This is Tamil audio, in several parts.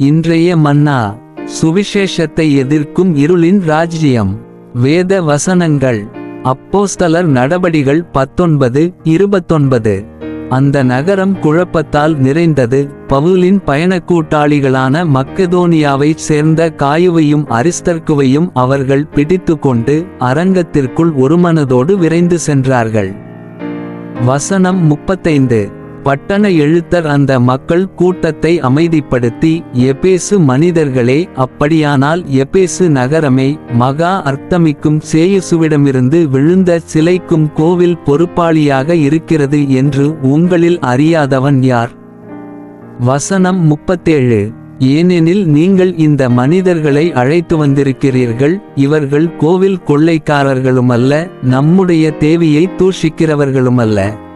இன்றைய மன்னா சுவிசேஷத்தை எதிர்க்கும் இருளின் ராஜ்யம். வேத வசனங்கள். அப்போஸ்தலர் நடபடிகள் பத்தொன்பது இருபத்தொன்பது. அந்த நகரம் குழப்பத்தால் நிறைந்தது. பவுலின் பயணக்கூட்டாளிகளான மக்கெதோனியாவைச் சேர்ந்த காயுவையும் அரிஸ்தர்க்குவையும் அவர்கள் பிடித்து கொண்டு அரங்கத்திற்குள் ஒருமனதோடு விரைந்து சென்றார்கள். வசனம் முப்பத்தைந்து. பட்டண எழுத்தர் அந்த மக்கள் கூட்டத்தை அமைதிப்படுத்தி எபேசு மனிதர்களே அப்படியானால் எபேசு நகரமே மகா அர்த்தமிக்கும் சேயுசுவிடமிருந்து விழுந்த சிலைக்கும் கோவில் பொறுப்பாளியாக இருக்கிறது என்று உங்களில் அறியாதவன் யார்? வசனம் முப்பத்தேழு. ஏனெனில் நீங்கள் இந்த மனிதர்களை அழைத்து வந்திருக்கிறீர்கள் இவர்கள் கோவில் கொள்ளைக்காரர்களுமல்ல நம்முடைய தேவியை தூஷிக்கிறவர்களுமல்ல.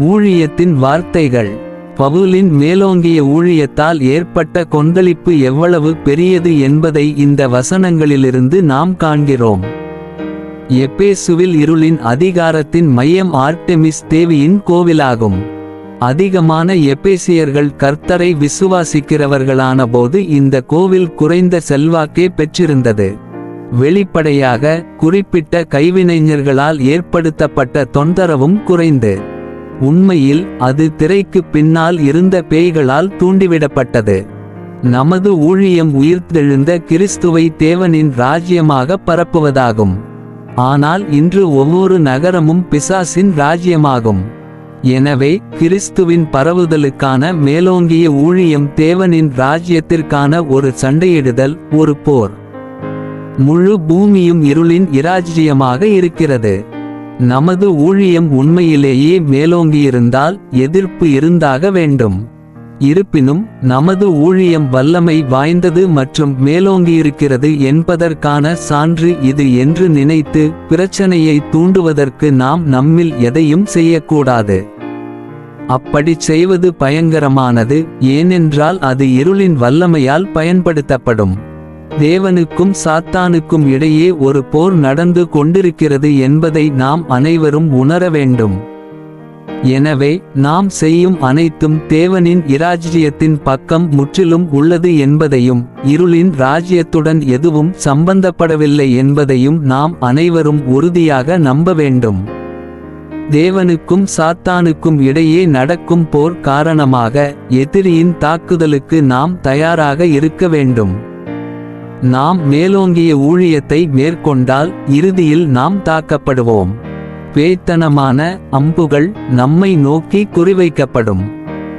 ஊழியத்தின் வார்த்தைகள். பவுலின் மேலோங்கிய ஊழியத்தால் ஏற்பட்ட கொந்தளிப்பு எவ்வளவு பெரியது என்பதை இந்த வசனங்களிலிருந்து நாம் காண்கிறோம். எபேசுவில் இருளின் அதிகாரத்தின் மையம் ஆர்டெமிஸ் தேவியின் கோவிலாகும். அதிகமான எபேசியர்கள் கர்த்தரை விசுவாசிக்கிறவர்களான போது இந்த கோவில் குறைந்த செல்வாக்கே பெற்றிருந்தது. வெளிப்படையாக குறிப்பிட்ட கைவினைஞர்களால் ஏற்படுத்தப்பட்ட தொந்தரவும் குறைந்து. உண்மையில் அது திரைக்கு பின்னால் இருந்த பேய்களால் தூண்டிவிடப்பட்டது. நமது ஊழியம் உயிர்த்தெழுந்த கிறிஸ்துவை தேவனின் ராஜ்யமாக பரப்புவதாகும். ஆனால் இன்று ஒவ்வொரு நகரமும் பிசாசின் ராஜ்யமாகும். எனவே கிறிஸ்துவின் பரவுதலுக்கான மேலோங்கிய ஊழியம் தேவனின் ராஜ்யத்திற்கான ஒரு சண்டையிடுதல் ஒரு போர். முழு பூமியும் இருளின் இராஜ்யமாக இருக்கிறது. நமது ஊழியம் உண்மையிலேயே மேலோங்கியிருந்தால் எதிர்ப்பு இருந்தாக வேண்டும். இருப்பினும் நமது ஊழியம் வல்லமை வாய்ந்தது மற்றும் மேலோங்கியிருக்கிறது என்பதற்கான சான்று இது என்று நினைத்து பிரச்சனையை தூண்டுவதற்கு நாம் நம்மில் எதையும் செய்யக்கூடாது. அப்படிச் செய்வது பயங்கரமானது ஏனென்றால் அது இருளின் வல்லமையால் பயன்படுத்தப்படும். தேவனுக்கும் சாத்தானுக்கும் இடையே ஒரு போர் நடந்து கொண்டிருக்கிறது என்பதை நாம் அனைவரும் உணர வேண்டும். எனவே நாம் செய்யும் அனைத்தும் தேவனின் இராஜ்யத்தின் பக்கம் முற்றிலும் உள்ளது என்பதையும் இருளின் ராஜ்யத்துடன் எதுவும் சம்பந்தப்படவில்லை என்பதையும் நாம் அனைவரும் உறுதியாக நம்ப வேண்டும். தேவனுக்கும் சாத்தானுக்கும் இடையே நடக்கும் போர் காரணமாக எதிரியின் தாக்குதலுக்கு நாம் தயாராக இருக்க வேண்டும். நாம் மேலோங்கிய ஊழியத்தை மேற்கொண்டால் இறுதியில் நாம் தாக்கப்படுவோம். பேய்த்தனமான அம்புகள் நம்மை நோக்கி குறிவைக்கப்படும்.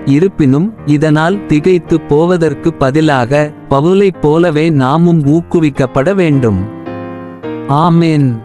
இருப்பினும் இதனால் திகைத்து போவதற்கு பதிலாக பவுலைப் போலவே நாமும் ஊக்குவிக்கப்பட வேண்டும். ஆமேன்.